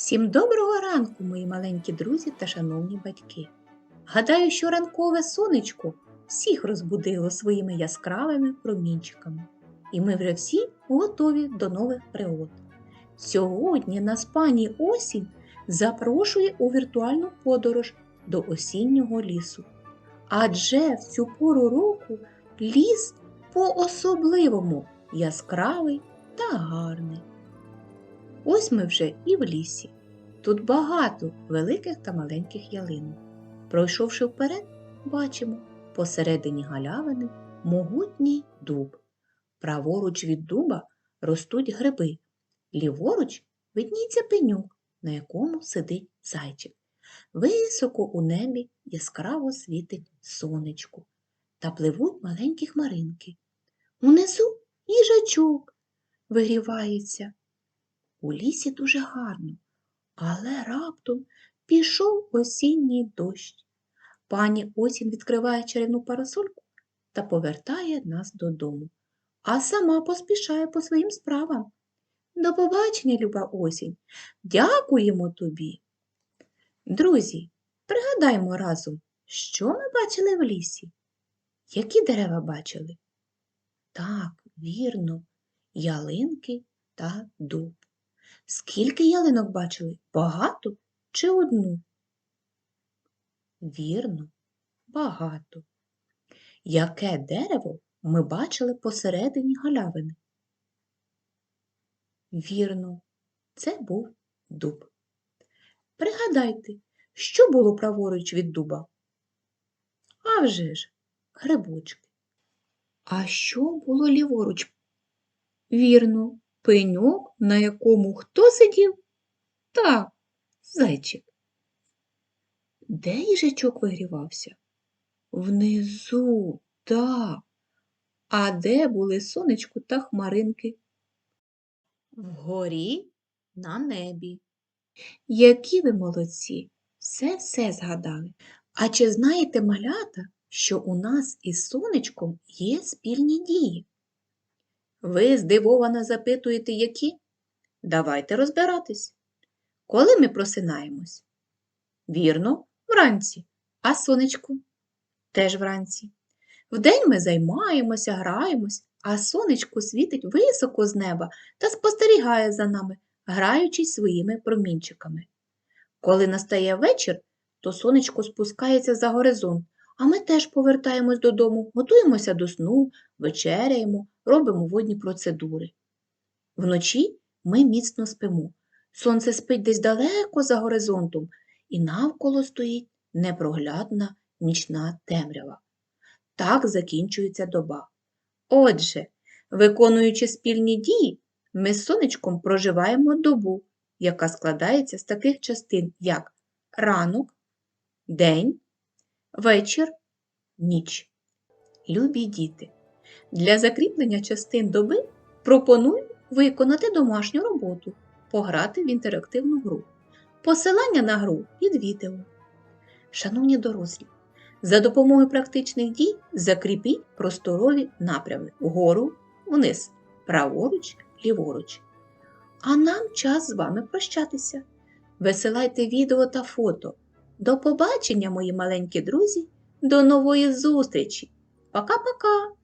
Всім доброго ранку, мої маленькі друзі та шановні батьки. Гадаю, що ранкове сонечко всіх розбудило своїми яскравими промінчиками, і ми вже всі готові до нових пригод. Сьогодні нас пані осінь запрошує у віртуальну подорож до осіннього лісу. Адже в цю пору року ліс по-особливому яскравий та гарний. Ось ми вже і в лісі. Тут багато великих та маленьких ялинок. Пройшовши вперед, бачимо посередині галявини могутній дуб. Праворуч від дуба ростуть гриби, ліворуч видніється пеньок, на якому сидить зайчик. Високо у небі яскраво світить сонечко та пливуть маленькі хмаринки. Унизу їжачок вигрівається. У лісі дуже гарно, але раптом пішов осінній дощ. Пані осінь відкриває чарівну парасольку та повертає нас додому, а сама поспішає по своїм справам. До побачення, люба осінь. Дякуємо тобі. Друзі, пригадаймо разом, що ми бачили в лісі? Які дерева бачили? Так, вірно, ялинки та дуб. Скільки ялинок бачили? Багато чи одну? Вірно, багато. Яке дерево ми бачили посередині галявини? Вірно, це був дуб. Пригадайте, що було праворуч від дуба? А вже ж, грибочки. А що було ліворуч? Вірно, пеньок, на якому хто сидів? Так, зайчик. Де їжачок вигрівався? Внизу, так. А де були сонечко та хмаринки? Вгорі на небі. Які ви молодці! Все-все згадали. А чи знаєте, малята, що у нас із сонечком є спільні дії? Ви здивовано запитуєте, які? Давайте розбиратись. Коли ми просинаємось? Вірно, вранці. А сонечко? Теж вранці. Вдень ми займаємося, граємось, а сонечко світить високо з неба та спостерігає за нами, граючись своїми промінчиками. Коли настає вечір, то сонечко спускається за горизонт, а ми теж повертаємось додому, готуємося до сну, вечеряємо, робимо водні процедури. Вночі ми міцно спимо. Сонце спить десь далеко за горизонтом, і навколо стоїть непроглядна нічна темрява. Так закінчується доба. Отже, виконуючи спільні дії, ми з сонечком проживаємо добу, яка складається з таких частин, як ранок, день, вечір, ніч. Любі діти, для закріплення частин доби пропоную виконати домашню роботу, пограти в інтерактивну гру. Посилання на гру під відео. Шановні дорослі, за допомогою практичних дій закріпіть просторові напрями вгору, вниз, праворуч, ліворуч. А нам час з вами прощатися. Висилайте відео та фото. До побачення, мої маленькі друзі, до нової зустрічі! Пока-пока!